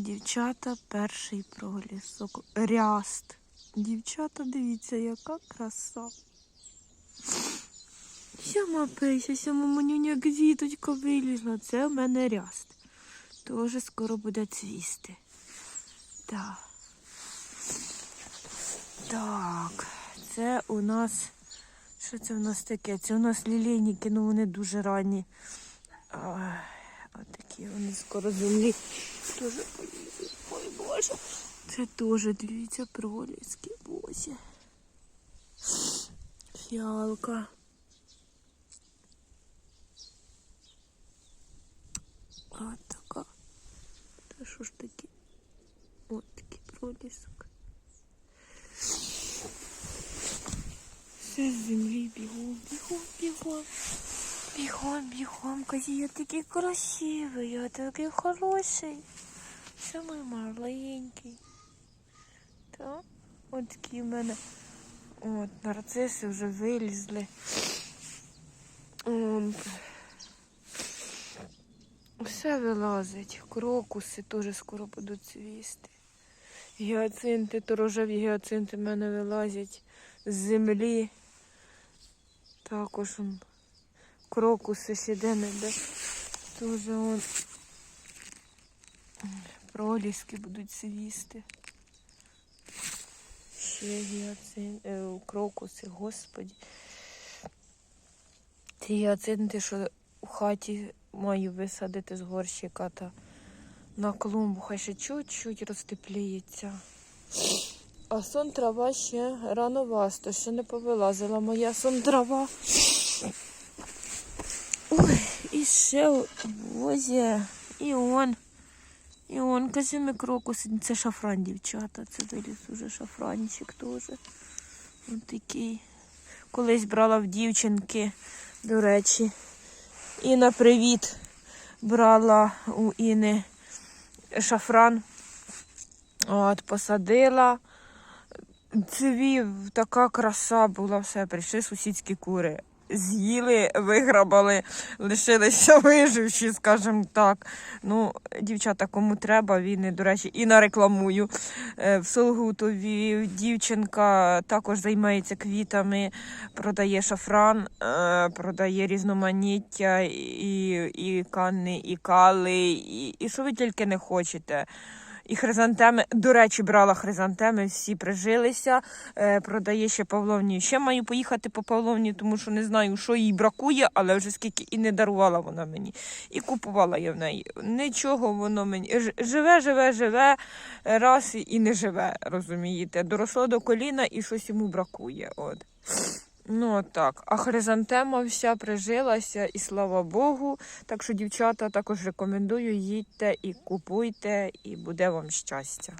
Дівчата, перший пролісок. Ряст. Дівчата, дивіться, яка краса. Сьома пися, сьома манюня квіточка вилізла. Це в мене ряст. Тоже скоро буде цвісти. Так. Так, це у нас. Що це в нас таке? Це у нас лілейники, ну вони дуже ранні. А, отакі вони скоро з землі. Дуже полізуть. Ой, Боже. Це теж, дивіться, проліски, боже. Фіалка. От така. Та що ж таке? От такий пролісок. Все з землі бігом, бігом, бігом. Бігом, бігом, казі, я такий красивий, я такий хороший. Самий маленький. Так, от такі в мене. От, нарциси вже вилізли. Ом, Все вилазить. Крокуси теж скоро будуть цвісти. Гіацинти, то рожеві гіацинти в мене вилазять з землі. Також он, крокуси сіде неде. Дуже он проліски будуть цвісти. Ще гіацин, е, крокуси, господі. Ці гіацинти, що у хаті маю висадити з горщика та на клумбу, хай ще чуть-чуть розтепліється. А сон трава ще рановасто, ще не повилазила моя сон трава. І ще возі, і он. І он, казими крокус, це шафран, дівчата. Це виліз уже шафранчик теж. Ось такий. Колись брала в дівчинки, до речі. І на привіт брала у Іни шафран. От, посадила. Цвів, така краса була, все, прийшли сусідські кури. З'їли, виграбали, лишилися виживші, скажімо так. Ну, дівчата, кому треба, він, до речі, і нарекламую. Е, В Солгутові дівчинка також займається квітами, продає шафран, е, продає різноманіття, і, і канни, і кали, і, і що ви тільки не хочете. І хризантеми, до речі, брала хризантеми, всі прижилися. Е, продає ще Павловні. Ще маю поїхати по Павловні, тому що не знаю, що їй бракує, але вже скільки і не дарувала вона мені. І купувала я в неї. Нічого воно мені. Живе, живе, живе, раз і не живе, розумієте. Доросло до коліна і щось йому бракує. От. Ну, так. А хризантема вся прижилася, і слава Богу. Так що, дівчата, також рекомендую, їдьте і купуйте, і буде вам щастя.